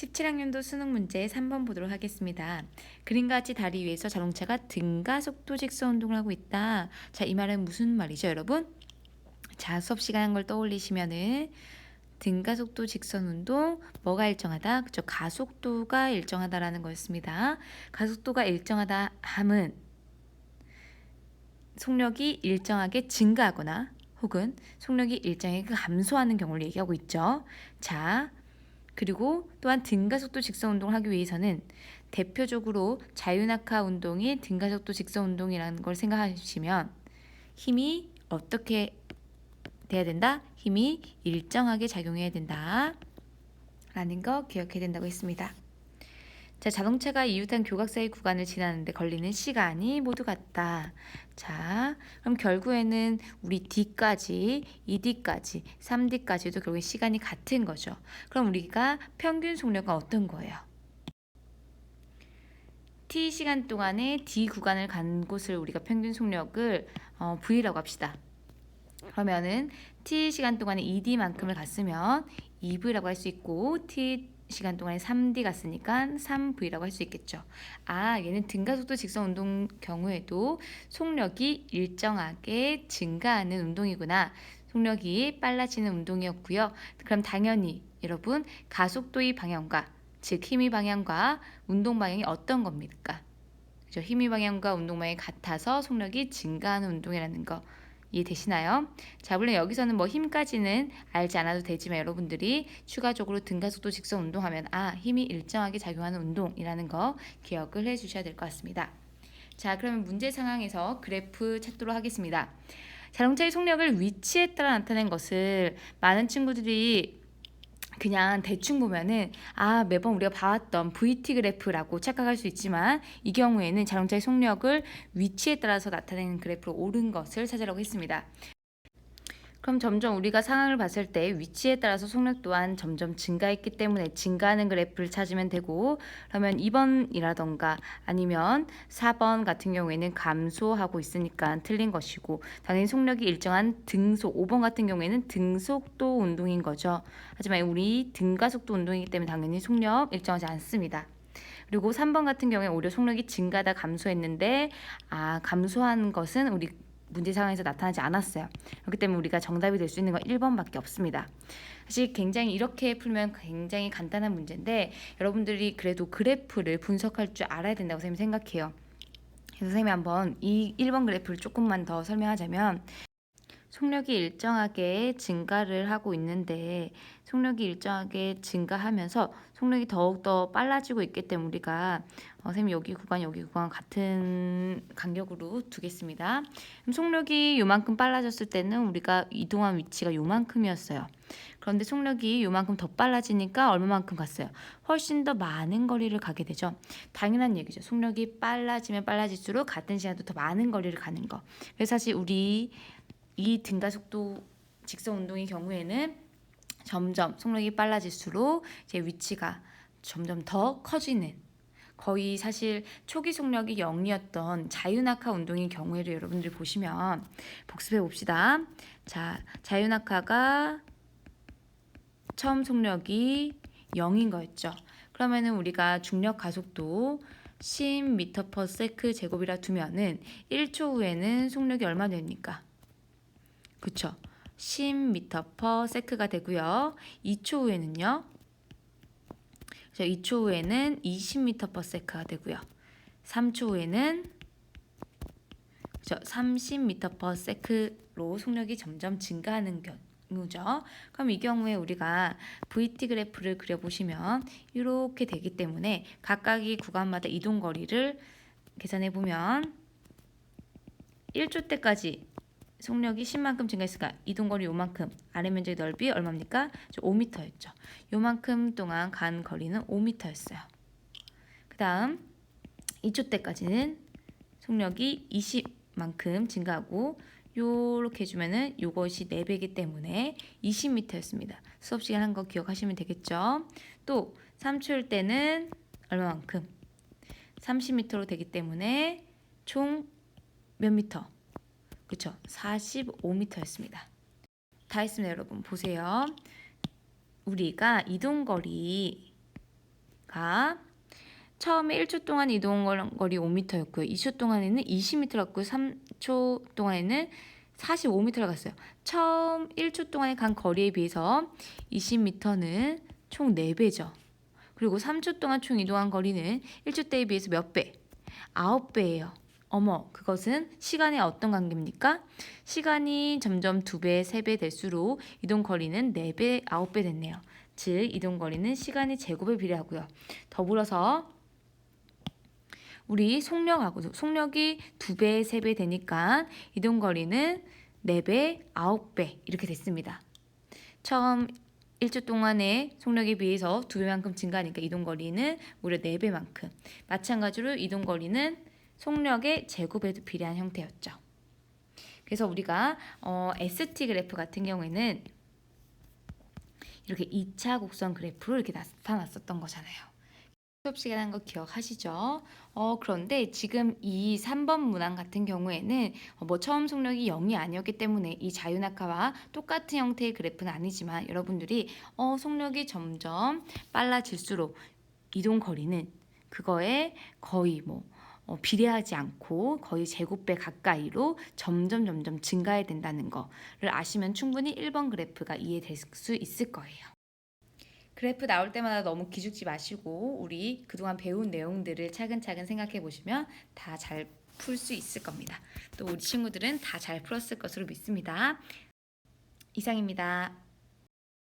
17학년도 수능 문제 3번 보도록 하겠습니다. 그림과 같이 다리 위에서 자동차가 등가 속도 직선 운동을 하고 있다. 자, 이 말은 무슨 말이죠, 여러분? 자, 수업 시간 한 걸 떠올리시면은 등가 속도 직선 운동 뭐가 일정하다? 그죠? 가속도가 일정하다라는 거였습니다. 가속도가 일정하다 함은 속력이 일정하게 증가하거나 혹은 속력이 일정하게 감소하는 경우를 얘기하고 있죠. 자, 그리고 또한 등가속도 직선 운동을 하기 위해서는 대표적으로 자유낙하 운동이 등가속도 직선 운동이라는 걸 생각하시면 힘이 어떻게 돼야 된다? 힘이 일정하게 작용해야 된다. 라는 거 기억해야 된다고 했습니다. 자, 자동차가 이웃한 교각 사이 구간을 지나는데 걸리는 시간이 모두 같다. 자, 그럼 결국에는 우리 D까지, 2D까지, 3D까지도 결국에 시간이 같은 거죠. 그럼 우리가 평균 속력은 어떤 거예요? T 시간 동안에 D 구간을 간 곳을 우리가 평균 속력을 어, V라고 합시다. 그러면은 T 시간 동안에 2D만큼을 갔으면 2V라고 할 수 있고 T 시간 동안에 3D 갔으니까 3V라고 할 수 있겠죠. 아, 얘는 등가속도 직선 운동 경우에도 속력이 일정하게 증가하는 운동이구나. 속력이 빨라지는 운동이었고요. 그럼 당연히 여러분 가속도의 방향과 즉 힘의 방향과 운동 방향이 어떤 겁니까? 그죠? 힘의 방향과 운동 방향이 같아서 속력이 증가하는 운동이라는 거 이해되시나요? 자, 물론 여기서는 뭐 힘까지는 알지 않아도 되지만 여러분들이 추가적으로 등가속도 직선 운동하면 아, 힘이 일정하게 작용하는 운동이라는 거 기억을 해 주셔야 될 것 같습니다. 자, 그러면 문제 상황에서 그래프 찾도록 하겠습니다. 자동차의 속력을 위치에 따라 나타낸 것을 많은 친구들이 그냥 대충 보면은 아 매번 우리가 봐왔던 VT 그래프라고 착각할 수 있지만 이 경우에는 자동차의 속력을 위치에 따라서 나타내는 그래프로 옳은 것을 찾으라고 했습니다. 그럼 점점 우리가 상황을 봤을 때 위치에 따라서 속력 또한 점점 증가했기 때문에 증가하는 그래프를 찾으면 되고 그러면 2번이라던가 아니면 4번 같은 경우에는 감소하고 있으니까 틀린 것이고 당연히 속력이 일정한 등속 5번 같은 경우에는 등속도 운동인 거죠. 하지만 우리 등가속도 운동이기 때문에 당연히 속력 일정하지 않습니다. 그리고 3번 같은 경우에 오히려 속력이 증가다 감소했는데 아 감소한 것은 우리 문제 상황에서 나타나지 않았어요. 그렇기 때문에 우리가 정답이 될 수 있는 건 1번밖에 없습니다. 사실 굉장히 이렇게 풀면 굉장히 간단한 문제인데 여러분들이 그래도 그래프를 분석할 줄 알아야 된다고 선생님 생각해요. 그래서 선생님이 한번 이 1번 그래프를 조금만 더 설명하자면 속력이 일정하게 증가를 하고 있는데 속력이 일정하게 증가하면서 속력이 더욱더 빨라지고 있기 때문에 우리가 어, 선생님 여기 구간 여기 구간 같은 간격으로 두겠습니다. 그럼 속력이 요만큼 빨라졌을 때는 우리가 이동한 위치가 요만큼이었어요. 그런데 속력이 요만큼 더 빨라지니까 얼마만큼 갔어요? 훨씬 더 많은 거리를 가게 되죠. 당연한 얘기죠. 속력이 빨라지면 빨라질수록 같은 시간도 더 많은 거리를 가는 거. 그래서 사실 우리 이 등가속도 직선 운동의 경우에는 점점 속력이 빨라질수록 제 위치가 점점 더 커지는 거의 사실 초기 속력이 0이었던 자유낙하 운동의 경우에를 여러분들이 보시면 복습해 봅시다. 자, 자유낙하가 처음 속력이 0인 거였죠. 그러면은 우리가 중력 가속도 10m/s 제곱이라 두면은 1초 후에는 속력이 얼마 됩니까? 그쵸? 10m/s가 되고요. 2초 후에는요. 자, 2초 후에는 20m/s가 되고요. 3초 후에는 그죠? 30m/s로 속력이 점점 증가하는 경우죠. 그럼 이 경우에 우리가 VT 그래프를 그려보시면 이렇게 되기 때문에 각각의 구간마다 이동 거리를 계산해 보면 1초 때까지 속력이 10만큼 증가했으니까 이동거리 요만큼 아래 면적의 넓이 얼마입니까? 5m였죠. 요만큼 동안 간 거리는 5m였어요. 그 다음 2초 때까지는 속력이 20만큼 증가하고 요렇게 해주면은 요것이 4배이기 때문에 20m였습니다. 수업 시간 한 거 기억하시면 되겠죠? 또 3초일 때는 얼마만큼? 30m로 되기 때문에 총 몇 미터? 그쵸? 45m였습니다. 다 했습니다, 여러분. 보세요. 우리가 이동거리 가 처음에 1초 동안 이동 거리 5m였고요. 2초 동안에는 20m를 갔고요. 3초 동안에는 45m를 갔어요. 처음 1초 동안에 간 거리에 비해서 20m는 총 4배죠. 그리고 3초 동안 총 이동한 거리는 1초 때에 비해서 몇 배? 9배예요. 어머, 그것은 시간의 어떤 관계입니까? 시간이 점점 2배, 3배 될수록 이동 거리는 4배, 9배 됐네요. 즉, 이동 거리는 시간의 제곱에 비례하고요. 더불어서 우리 속력하고 속력이 2배, 3배 되니까 이동 거리는 4배, 9배 이렇게 됐습니다. 처음 1초 동안의 속력에 비해서 2배만큼 증가하니까 이동 거리는 무려 4배만큼. 마찬가지로 이동 거리는 속력의 제곱에도 비례한 형태였죠. 그래서 우리가 어, ST 그래프 같은 경우에는 이렇게 2차 곡선 그래프로 이렇게 나타났었던 거잖아요. 수업 시간에 한거 기억하시죠? 어, 그런데 지금 이 3번 문항 같은 경우에는 어, 뭐 처음 속력이 0이 아니었기 때문에 이 자유낙하와 똑같은 형태의 그래프는 아니지만 여러분들이 어, 속력이 점점 빨라질수록 이동 거리는 그거에 거의 뭐 어, 비례하지 않고 거의 제곱배 가까이로 점점 점점 증가해야 된다는 거를 아시면 충분히 1번 그래프가 이해될 수 있을 거예요. 그래프 나올 때마다 너무 기죽지 마시고 우리 그동안 배운 내용들을 차근차근 생각해 보시면 다 잘 풀 수 있을 겁니다. 또 우리 친구들은 다 잘 풀었을 것으로 믿습니다. 이상입니다.